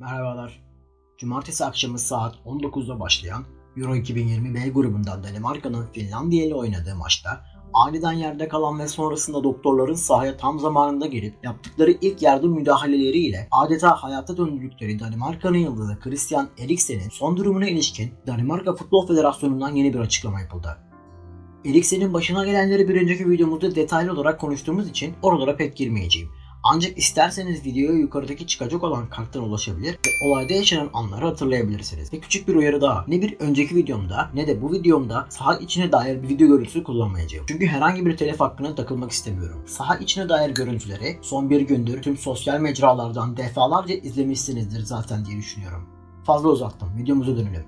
Merhabalar. Cumartesi akşamı saat 19'da başlayan Euro 2020 B grubundan Danimarka'nın Finlandiya ile oynadığı maçta aniden yerde kalan ve sonrasında doktorların sahaya tam zamanında gelip yaptıkları ilk yardım müdahaleleriyle adeta hayata döndürdükleri Danimarka'nın yıldızı Christian Eriksen'in son durumuna ilişkin Danimarka Futbol Federasyonu'ndan yeni bir açıklama yapıldı. Eriksen'in başına gelenleri bir önceki videomuzda detaylı olarak konuştuğumuz için oralara pek girmeyeceğim. Ancak isterseniz videoya yukarıdaki çıkacak olan karttan ulaşabilir ve olayda yaşanan anları hatırlayabilirsiniz. Ve küçük bir uyarı daha. Ne bir önceki videomda ne de bu videomda saha içine dair bir video görüntüsü kullanmayacağım. Çünkü herhangi bir telef hakkına takılmak istemiyorum. Saha içine dair görüntüleri son bir gündür tüm sosyal mecralardan defalarca izlemişsinizdir zaten diye düşünüyorum. Fazla uzattım. Videomuza dönelim.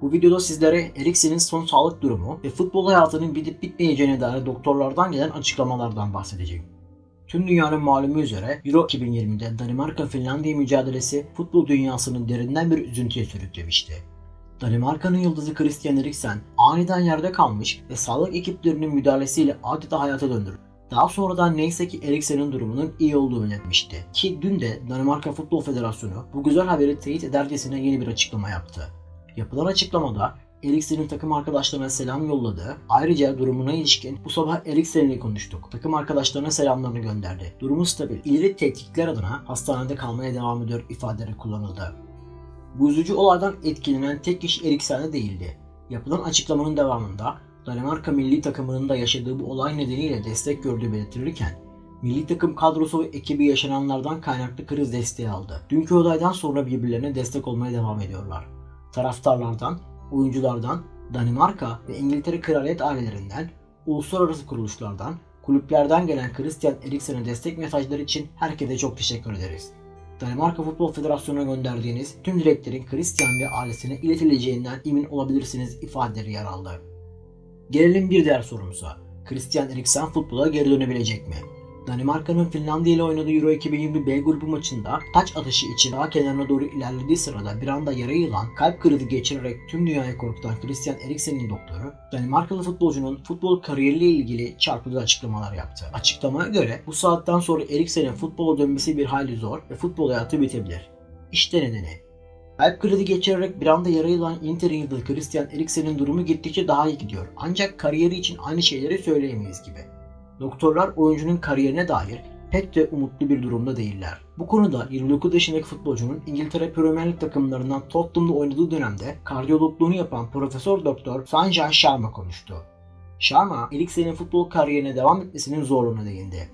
Bu videoda sizlere Eriksen'in son sağlık durumu ve futbol hayatının bitip bitmeyeceğine dair doktorlardan gelen açıklamalardan bahsedeceğim. Tüm dünyanın malumu üzere Euro 2020'de Danimarka-Finlandiya mücadelesi futbol dünyasının derinden bir üzüntüye sürüklemişti. Danimarka'nın yıldızı Christian Eriksen aniden yerde kalmış ve sağlık ekiplerinin müdahalesiyle adeta hayata döndürüldü. Daha sonradan neyse ki Eriksen'in durumunun iyi olduğu belirtmişti. Ki dün de Danimarka Futbol Federasyonu bu güzel haberi teyit edercesine yeni bir açıklama yaptı. Yapılan açıklamada Eriksen'in takım arkadaşlarına selam yolladı. Ayrıca durumuna ilişkin bu sabah Eriksen ile konuştuk. Takım arkadaşlarına selamlarını gönderdi. Durumu stabil. İleri tetkikler adına hastanede kalmaya devam ediyor ifadeleri kullanıldı. Bu üzücü olaydan etkilenen tek kişi Eriksen de değildi. Yapılan açıklamanın devamında Danimarka milli takımının da yaşadığı bu olay nedeniyle destek gördüğü belirtilirken Milli takım kadrosu ve ekibi yaşananlardan kaynaklı kriz desteği aldı. Dünkü olaydan sonra birbirlerine destek olmaya devam ediyorlar. Taraftarlardan, oyunculardan, Danimarka ve İngiltere kraliyet ailelerinden, uluslararası kuruluşlardan, kulüplerden gelen Christian Eriksen'e destek mesajları için herkese çok teşekkür ederiz. Danimarka Futbol Federasyonu'na gönderdiğiniz tüm dileklerin Christian ve ailesine iletileceğinden emin olabilirsiniz ifadeleri yer aldı. Gelelim bir diğer sorumuza. Christian Eriksen futbola geri dönebilecek mi? Danimarka'nın Finlandiya ile oynadığı Euro 2020 B grubu maçında taç atışı için daha kenarına doğru ilerlediği sırada bir anda yara yılan, kalp krizi geçirerek tüm dünyayı korkutan Christian Eriksen'in doktoru, Danimarkalı futbolcunun futbol kariyeriyle ilgili çarpıcı açıklamalar yaptı. Açıklamaya göre bu saatten sonra Eriksen'in futbola dönmesi bir hayli zor ve futbol hayatı bitebilir. İşte nedeni. Kalp krizi geçirerek bir anda yara yılan Inter'in yıldızı Christian Eriksen'in durumu gittikçe daha iyi gidiyor. Ancak kariyeri için aynı şeyleri söyleyemeyiz gibi. Doktorlar oyuncunun kariyerine dair pek de umutlu bir durumda değiller. Bu konuda 29 yaşındaki futbolcunun İngiltere Premier Lig takımlarından Tottenham'da oynadığı dönemde kardiyologluğunu yapan Profesör Doktor Sanjay Sharma konuştu. Sharma, Eriksen'in futbol kariyerine devam etmesinin zorluğuna değindi.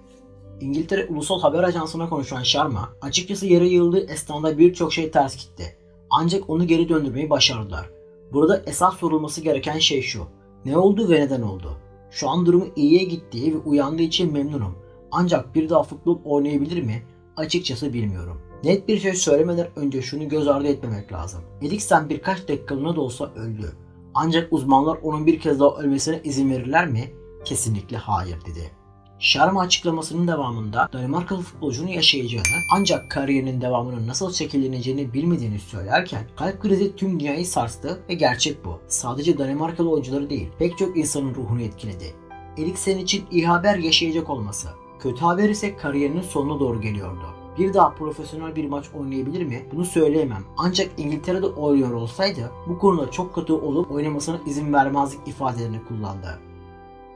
İngiltere Ulusal Haber Ajansı'na konuşan Sharma, açıkçası yere yığıldığı esnada birçok şey ters gitti. Ancak onu geri döndürmeyi başardılar. Burada esas sorulması gereken şey şu. Ne oldu ve neden oldu? Şu an durumu iyiye gittiği ve uyandığı için memnunum. Ancak bir daha futbol oynayabilir mi? Açıkçası bilmiyorum. Net bir şey söylemeden önce şunu göz ardı etmemek lazım. Eriksen birkaç dakikalığına da olsa öldü. Ancak uzmanlar onun bir kez daha ölmesine izin verirler mi? Kesinlikle hayır dedi. Sharma açıklamasının devamında Danimarkalı futbolcunun yaşayacağını ancak kariyerinin devamının nasıl şekilleneceğini bilmediğini söylerken kalp krizi tüm dünyayı sarstı ve gerçek bu. Sadece Danimarkalı oyuncuları değil pek çok insanın ruhunu etkiledi. Eriksen için iyi haber yaşayacak olması. Kötü haber ise kariyerinin sonuna doğru geliyordu. Bir daha profesyonel bir maç oynayabilir mi? Bunu söyleyemem. Ancak İngiltere'de oynuyor olsaydı bu konuda çok kötü olup oynamasına izin vermezlik ifadelerini kullandı.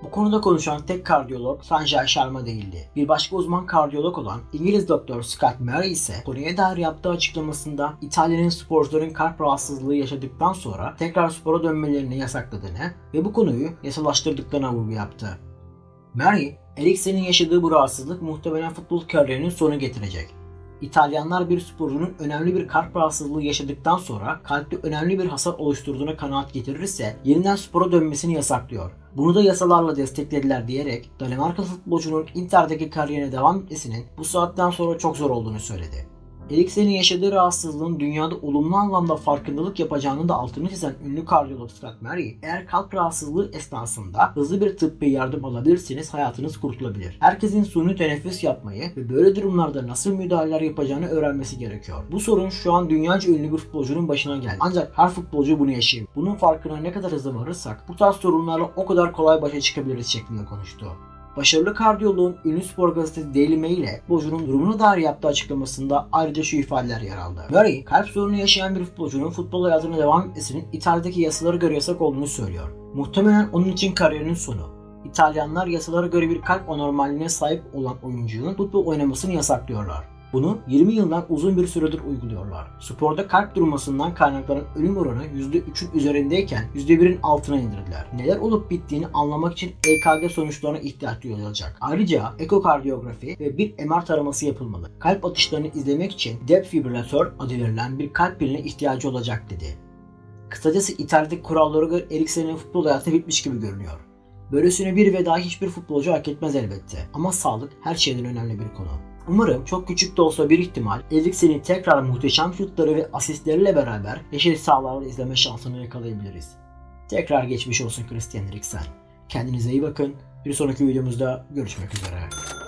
Bu konuda konuşan tek kardiyolog Sanjay Sharma değildi. Bir başka uzman kardiyolog olan İngiliz doktor Scott Murray ise konuya dair yaptığı açıklamasında İtalya'nın sporcuların kalp rahatsızlığı yaşadıktan sonra tekrar spora dönmelerini yasakladığını ve bu konuyu yasalaştırdıklarına vurgu yaptı. Murray, Eriksen'in yaşadığı bu rahatsızlık muhtemelen futbol kariyerinin sonu getirecek. İtalyanlar bir sporcunun önemli bir kalp rahatsızlığı yaşadıktan sonra kalpte önemli bir hasar oluşturduğuna kanaat getirirse yeniden spora dönmesini yasaklıyor. Bunu da yasalarla desteklediler diyerek Danimarkalı futbolcunun Inter'deki kariyerine devam etmesinin bu saatten sonra çok zor olduğunu söyledi. Eriksen'in yaşadığı rahatsızlığın dünyada olumlu anlamda farkındalık yapacağını da altını çizen ünlü kardiyolog Scott Murray, eğer kalp rahatsızlığı esnasında hızlı bir tıbbi yardım alabilirseniz hayatınız kurtulabilir. Herkesin suni teneffüs yapmayı ve böyle durumlarda nasıl müdahaleler yapacağını öğrenmesi gerekiyor. Bu sorun şu an dünyaca ünlü bir futbolcunun başına geldi. Ancak her futbolcu bunu yaşıyor. Bunun farkına ne kadar hızlı varırsak bu tarz sorunlarla o kadar kolay başa çıkabiliriz şeklinde konuştu. Başarılı kardiyoloğun ünlü spor gazetesi Daily Mail'e futbolcunun durumuna dair yaptığı açıklamasında ayrıca şu ifadeler yer aldı. Murray, kalp sorunu yaşayan bir futbolcunun futbol hayatına devam etmesinin İtalya'daki yasalara göre yasak olduğunu söylüyor. Muhtemelen onun için kariyerinin sonu. İtalyanlar yasalara göre bir kalp anormalliğine sahip olan oyuncunun futbol oynamasını yasaklıyorlar. Bunu 20 yıldan uzun bir süredir uyguluyorlar. Sporda kalp durmasından kaynaklanan ölüm oranı %3'ün üzerindeyken %1'in altına indirdiler. Neler olup bittiğini anlamak için EKG sonuçlarına ihtiyaç duyulacak. Ayrıca ekokardiyografi ve bir MR taraması yapılmalı. Kalp atışlarını izlemek için defibrilatör adı verilen bir kalp piline ihtiyacı olacak dedi. Kısacası İtalya'daki kurallara göre Eriksen'in futbol hayatı bitmiş gibi görünüyor. Böylesine bir veda hiçbir futbolcu hak etmez elbette. Ama sağlık her şeyden önemli bir konu. Umarım çok küçük de olsa bir ihtimal Eriksen'in tekrar muhteşem şutları ve asistleriyle beraber yeşil sahalarda izleme şansını yakalayabiliriz. Tekrar geçmiş olsun Christian Eriksen. Kendinize iyi bakın. Bir sonraki videomuzda görüşmek üzere.